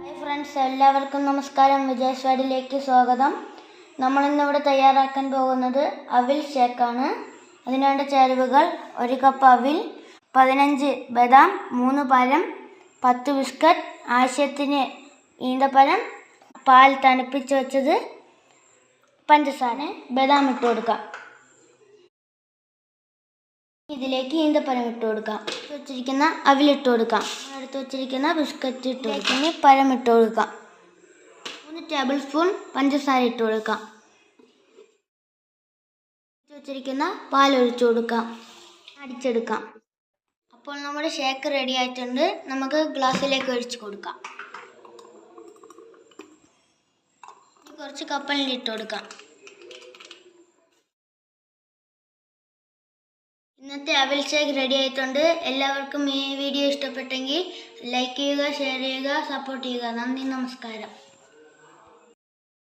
Hi friends എല്ലാവർക്കും നമസ്കാരം. വിജയ് സ്വാഡിലേക്ക് സ്വാഗതം നമ്മളിന്നിവിടെ തയ്യാറാക്കാൻ പോകുന്നത് അവിൽ ഷേക്കാണ് അതിനുവേണ്ട ചേരുവകൾ ഒരു കപ്പ് അവിൽ പതിനഞ്ച് ബദാം മൂന്ന് പഴം പത്ത് ബിസ്ക്കറ്റ് ആവശ്യത്തിന് ഈന്തപ്പഴം പാൽ തണുപ്പിച്ച് വെച്ചത് പഞ്ചസാര ബദാം ഇട്ട് കൊടുക്കാം. ഇതിലേക്ക് ഈന്തപ്പഴം ഇട്ട് കൊടുക്കാം. വെച്ചിരിക്കുന്ന അവിലിട്ട് കൊടുക്കാം. എടുത്ത് വെച്ചിരിക്കുന്ന ബിസ്ക്കറ്റ് ഇട്ട് ഇനി പഴം ഇട്ട് കൊടുക്കാം. മൂന്ന് ടേബിൾ സ്പൂൺ പഞ്ചസാര ഇട്ട് കൊടുക്കാം. വെച്ചിരിക്കുന്ന പാൽ ഒഴിച്ചു കൊടുക്കാം. അടിച്ചെടുക്കാം. അപ്പോൾ നമ്മുടെ ഷേക്ക് റെഡി ആയിട്ടുണ്ട്. നമുക്ക് ഗ്ലാസ്സിലേക്ക് ഒഴിച്ച് കൊടുക്കാം. കുറച്ച് കപ്പലിൽ ഇട്ട് കൊടുക്കാം. ഇന്നത്തെ അവിൽ ഷേക്ക് റെഡി ആയിട്ടുണ്ട്. എല്ലാവർക്കും ഈ വീഡിയോ ഇഷ്ടപ്പെട്ടെങ്കിൽ ലൈക്ക് ചെയ്യുക ഷെയർ ചെയ്യുക സപ്പോർട്ട് ചെയ്യുക. നന്ദി നമസ്കാരം.